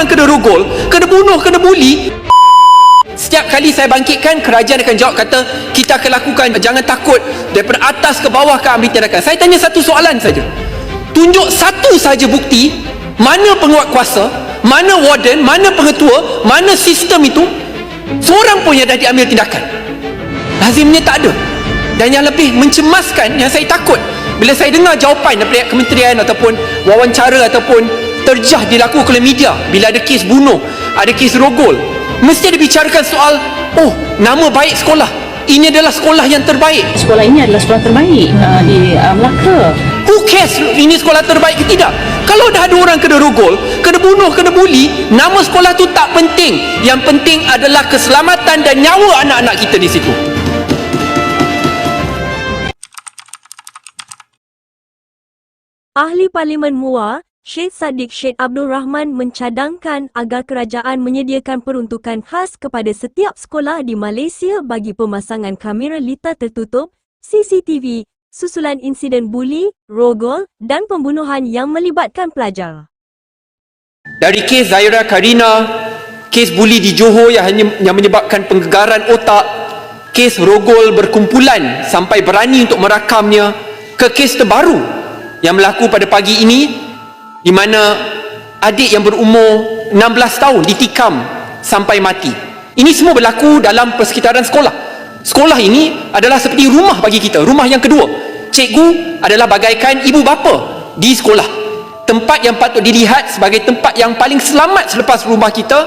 orang kena rogol, kena bunuh, kena buli, Setiap kali saya bangkitkan, kerajaan akan jawab kata, kita akan lakukan, jangan takut, daripada atas ke bawah akan ambil tindakan. Saya tanya satu soalan saja. Tunjuk satu saja bukti, mana penguat kuasa, mana warden, mana pengetua, mana sistem itu, seorang pun yang dah diambil tindakan. Lazimnya tak ada. Dan yang lebih mencemaskan, yang saya takut, bila saya dengar jawapan daripada kementerian ataupun wawancara ataupun terjah dilakukan oleh media bila ada kes bunuh, ada kes rogol, mesti ada bicarakan soal oh, nama baik sekolah. Ini adalah sekolah yang terbaik. sekolah ini adalah sekolah terbaik uh, di uh, Melaka. Who cares ini sekolah terbaik ke tidak? Kalau dah ada orang kena rogol, kena bunuh, kena buli, nama sekolah tu tak penting. Yang penting adalah keselamatan dan nyawa anak-anak kita di situ. Ahli Parlimen MUA, Syed Saddiq Syed Abdul Rahman mencadangkan agar kerajaan menyediakan peruntukan khas kepada setiap sekolah di Malaysia bagi pemasangan kamera litar tertutup, CCTV, susulan insiden buli, rogol dan pembunuhan yang melibatkan pelajar. Dari kes Zaira Karina, kes buli di Johor yang hanya yang menyebabkan penggegaran otak, kes rogol berkumpulan sampai berani untuk merakamnya, ke kes terbaru yang berlaku pada pagi ini di mana adik yang berumur 16 tahun ditikam sampai mati. Ini semua berlaku dalam persekitaran sekolah. Sekolah ini adalah seperti rumah bagi kita, rumah yang kedua. Cikgu adalah bagaikan ibu bapa di sekolah. Tempat yang patut dilihat sebagai tempat yang paling selamat selepas rumah kita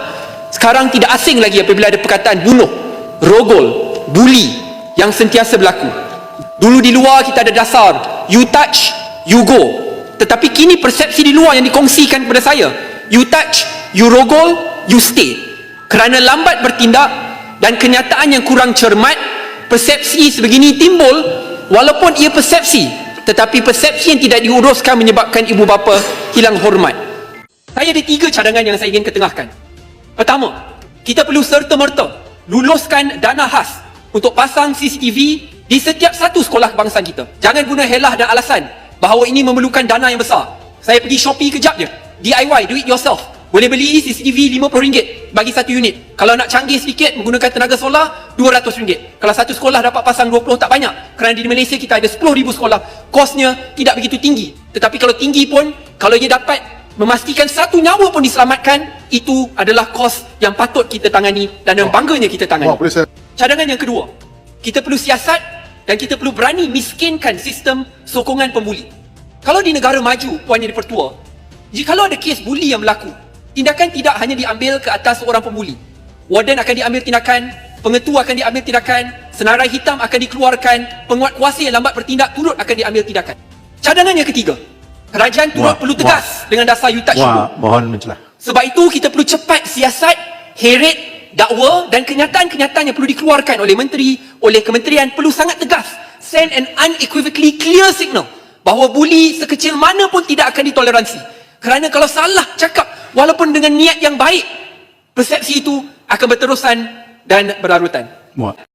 sekarang tidak asing lagi apabila ada perkataan bunuh, rogol, buli yang sentiasa berlaku. Dulu di luar kita ada dasar, you touch, you go. Tetapi kini persepsi di luar yang dikongsikan kepada saya, you touch, you rogol, you stay. Kerana lambat bertindak dan kenyataan yang kurang cermat, persepsi sebegini timbul walaupun ia persepsi, tetapi persepsi yang tidak diuruskan menyebabkan ibu bapa hilang hormat. Saya ada tiga cadangan yang saya ingin ketengahkan. Pertama, kita perlu serta-merta luluskan dana khas untuk pasang CCTV di setiap satu sekolah kebangsaan kita. Jangan guna helah dan alasan bahawa ini memerlukan dana yang besar. Saya pergi Shopee kejap je. DIY, do it yourself. Boleh beli CCTV RM50 bagi satu unit. Kalau nak canggih sedikit menggunakan tenaga solar, RM200. Kalau satu sekolah dapat pasang 20 tak banyak. Kerana di Malaysia kita ada 10,000 sekolah. Kosnya tidak begitu tinggi. Tetapi kalau tinggi pun, kalau ia dapat memastikan satu nyawa pun diselamatkan, itu adalah kos yang patut kita tangani dan yang bangganya kita tangani. Cadangan yang kedua, kita perlu siasat dan kita perlu berani miskinkan sistem sokongan pembuli. Kalau di negara maju, Puan Yang Dipertua, jikalau ada kes buli yang berlaku, tindakan tidak hanya diambil ke atas seorang pembuli. Warden akan diambil tindakan, pengetua akan diambil tindakan, senarai hitam akan dikeluarkan, penguat kuasa yang lambat bertindak turut akan diambil tindakan. Cadangan yang ketiga, kerajaan turut Wah, perlu tegas dengan dasar go. Wah, mohon mencelah. Sebab itu kita perlu cepat siasat, heret, dakwa dan kenyataan-kenyataan yang perlu dikeluarkan oleh menteri, oleh kementerian perlu sangat tegas. Send an unequivocally clear signal bahawa buli sekecil mana pun tidak akan ditoleransi. Kerana kalau salah cakap walaupun dengan niat yang baik, persepsi itu akan berterusan dan berlarutan. Muat.